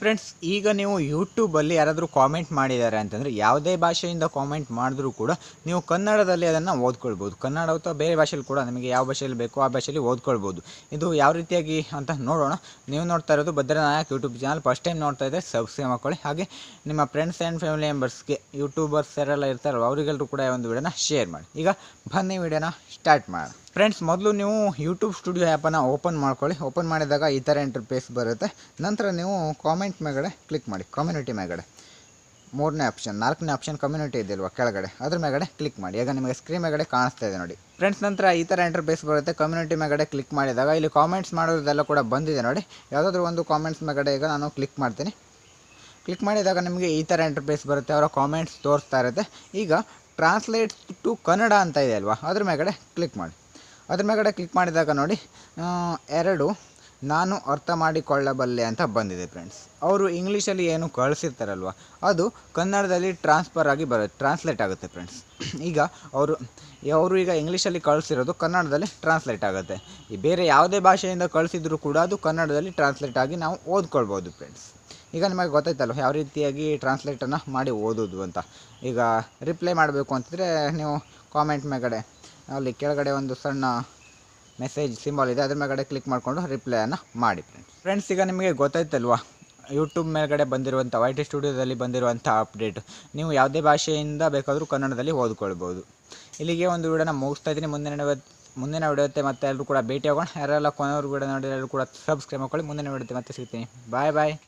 Friends ಈಗ ನೀವು ಯೂಟ್ಯೂಬಲ್ಲಿ ಯಾರಾದರೂ ಕಾಮೆಂಟ್ ಮಾಡಿದ್ದಾರೆ ಅಂತಂದರೆ ಯಾವುದೇ ಭಾಷೆಯಿಂದ ಕಾಮೆಂಟ್ ಮಾಡಿದ್ರೂ ಕೂಡ ನೀವು ಕನ್ನಡದಲ್ಲಿ ಅದನ್ನು ಓದ್ಕೊಳ್ಬೋದು. ಕನ್ನಡ ಅಥವಾ ಬೇರೆ ಭಾಷೆಯಲ್ಲಿ ಕೂಡ ನಿಮಗೆ ಯಾವ ಭಾಷೆಯಲ್ಲಿ ಬೇಕೋ ಆ ಭಾಷೆಯಲ್ಲಿ ಓದ್ಕೊಳ್ಬೋದು. ಇದು ಯಾವ ರೀತಿಯಾಗಿ ಅಂತ ನೋಡೋಣ. ನೀವು ನೋಡ್ತಾ ಇರೋದು Bhadranayak YouTube channel first time ನೋಡ್ತಾ ಇದ್ದರೆ ಸಬ್ಸ್ಕ್ರೈಬ್ ಮಾಡ್ಕೊಳ್ಳಿ. ಹಾಗೆ ನಿಮ್ಮ ಫ್ರೆಂಡ್ಸ್ ಆ್ಯಂಡ್ ಫ್ಯಾಮಿಲಿ ಮೆಂಬರ್ಸ್ಗೆ ಯೂಟ್ಯೂಬರ್ಸ್ ಯಾರೆಲ್ಲ ಇರ್ತಾರೋ ಅವರಿಗೆಲ್ಲರೂ ಕೂಡ ಒಂದು ವಿಡಿಯೋನ ಶೇರ್ ಮಾಡಿ. ಈಗ ಬನ್ನಿ ವಿಡಿಯೋನ ಸ್ಟಾರ್ಟ್ ಮಾಡೋಣ. ಫ್ರೆಂಡ್ಸ್ ಮೊದಲು ನೀವು ಯೂಟ್ಯೂಬ್ ಸ್ಟುಡಿಯೋ ಆ್ಯಪನ್ನು ಓಪನ್ ಮಾಡ್ಕೊಳ್ಳಿ. ಓಪನ್ ಮಾಡಿದಾಗ ಈ ಥರ ಇಂಟರ್ಫೇಸ್ ಬರುತ್ತೆ. ನಂತರ ನೀವು ಕಾಮೆಂಟ್ ಮೇಗಡೆ ಕ್ಲಿಕ್ ಮಾಡಿ. ಕಮ್ಯುನಿಟಿ ಮೇಗಡೆ. ಮೂರನೇ ಆಪ್ಷನ್ ನಾಲ್ಕನೇ ಆಪ್ಷನ್ ಕಮ್ಯುನಿಟಿ ಇದೆಯಲ್ವಾ ಕೆಳಗಡೆ. ಅದ್ರ ಮೇಗಡೆ ಕ್ಲಿಕ್ ಮಾಡಿ. ಈಗ ನಿಮಗೆ ಸ್ಕ್ರೀನ್ ಮೇಗಡೆ ಕಾಣಿಸ್ತಾ ಇದೆ ನೋಡಿ. ಫ್ರೆಂಡ್ಸ್ ನಂತರ ಈ ಥರ ಇಂಟರ್ಫೇಸ್ ಬರುತ್ತೆ. ಕಮ್ಯುನಿಟಿ ಮೇಗಡೆ ಕ್ಲಿಕ್ ಮಾಡಿದಾಗ ಇಲ್ಲಿ ಕಾಮೆಂಟ್ಸ್ ಮಾಡೋದೆಲ್ಲ ಕೂಡ ಬಂದಿದೆ ನೋಡಿ. ಯಾವುದಾದ್ರೂ ಒಂದು ಕಾಮೆಂಟ್ಸ್ ಮೇಗಡೆ ಈಗ ನಾನು ಕ್ಲಿಕ್ ಮಾಡ್ತೀನಿ. ಕ್ಲಿಕ್ ಮಾಡಿದಾಗ ನಿಮಗೆ ಈ ಥರ ಇಂಟರ್ಫೇಸ್ ಬರುತ್ತೆ. ಅವರ ಕಾಮೆಂಟ್ಸ್ ತೋರಿಸ್ತಾ ಇರುತ್ತೆ. ಈಗ ಟ್ರಾನ್ಸ್ಲೇಟ್ ಟು ಕನ್ನಡ ಅಂತ ಇದೆ ಅಲ್ವಾ? ಅದ್ರ ಮೇಗಡೆ ಕ್ಲಿಕ್ ಮಾಡಿ. ಅದ್ರ ಮೇಗಡೆ ಕ್ಲಿಕ್ ಮಾಡಿದಾಗ ನೋಡಿ ಎರಡು ನಾನು ಅರ್ಥ ಮಾಡಿಕೊಳ್ಳಬಲ್ಲೆ ಅಂತ ಬಂದಿದೆ ಫ್ರೆಂಡ್ಸ್ ಅವರು ಇಂಗ್ಲೀಷಲ್ಲಿ ಏನು ಕಳಿಸಿರ್ತಾರಲ್ವ, ಅದು ಕನ್ನಡದಲ್ಲಿ ಟ್ರಾನ್ಸ್ಫರ್ ಆಗಿ ಬರುತ್ತೆ ಟ್ರಾನ್ಸ್ಲೇಟ್ ಆಗುತ್ತೆ ಫ್ರೆಂಡ್ಸ್ ಈಗ ಅವರು ಅವರು ಈಗ ಇಂಗ್ಲೀಷಲ್ಲಿ ಕಳಿಸಿರೋದು ಕನ್ನಡದಲ್ಲಿ ಟ್ರಾನ್ಸ್ಲೇಟ್ ಆಗುತ್ತೆ. ಈ ಬೇರೆ ಯಾವುದೇ ಭಾಷೆಯಿಂದ ಕಳಿಸಿದ್ರು ಕೂಡ ಅದು ಕನ್ನಡದಲ್ಲಿ ಟ್ರಾನ್ಸ್ಲೇಟ್ ಆಗಿ ನಾವು ಓದ್ಕೊಳ್ಬೋದು ಫ್ರೆಂಡ್ಸ್ ಈಗ ನಿಮಗೆ ಗೊತ್ತಾಯ್ತಲ್ಲ ಯಾವ ರೀತಿಯಾಗಿ ಟ್ರಾನ್ಸ್ಲೇಟನ್ನು ಮಾಡಿ ಓದೋದು ಅಂತ. ಈಗ ರಿಪ್ಲೈ ಮಾಡಬೇಕು ಅಂತಂದರೆ ನೀವು ಕಾಮೆಂಟ್ ಮೇಗಡೆ ಅಲ್ಲಿ ಕೆಳಗಡೆ ಒಂದು ಸಣ್ಣ ಮೆಸೇಜ್ ಸಿಂಬಲ್ ಇದೆ. ಅದ್ರ ಮೇಲ್ಗಡೆ ಕ್ಲಿಕ್ ಮಾಡಿಕೊಂಡು ರಿಪ್ಲೈಯನ್ನು ಮಾಡಿ ಫ್ರೆಂಡ್ಸ್ ಫ್ರೆಂಡ್ಸ್ ಈಗ ನಿಮಗೆ ಗೊತ್ತಾಯ್ತಲ್ವಾ? ಯೂಟ್ಯೂಬ್ ಮೇಲ್ಗಡೆ ಬಂದಿರುವಂಥ ವೈ ಟಿ ಸ್ಟುಡಿಯೋದಲ್ಲಿ ಬಂದಿರುವಂಥ ಅಪ್ಡೇಟ್ ನೀವು ಯಾವುದೇ ಭಾಷೆಯಿಂದ ಬೇಕಾದರೂ ಕನ್ನಡದಲ್ಲಿ ಓದ್ಕೊಳ್ಬೋದು. ಇಲ್ಲಿಗೆ ಒಂದು ವಿಡಿಯೋನ ಮುಗಿಸ್ತಾ ಇದ್ದೀನಿ. ಮುಂದಿನ ಮುಂದಿನ ವಿಡಿಯೋತ್ತೆ ಮತ್ತೆ ಎಲ್ಲರೂ ಕೂಡ ಭೇಟಿ ಆಗೋಣ ಯಾರೆಲ್ಲ ಕೊನೆಯವ್ರು ವಿಡಿಯೋ ನೋಡಿದ್ರೆ ಎಲ್ಲರೂ ಕೂಡ ಸಬ್ಸ್ಕ್ರೈಬ್ ಮಾಡ್ಕೊಳ್ಳಿ. ಮುಂದಿನ ವಿಡಿಯೋತ್ತೆ ಮತ್ತೆ ಸಿಗ್ತೀನಿ. ಬಾಯ್ ಬಾಯ್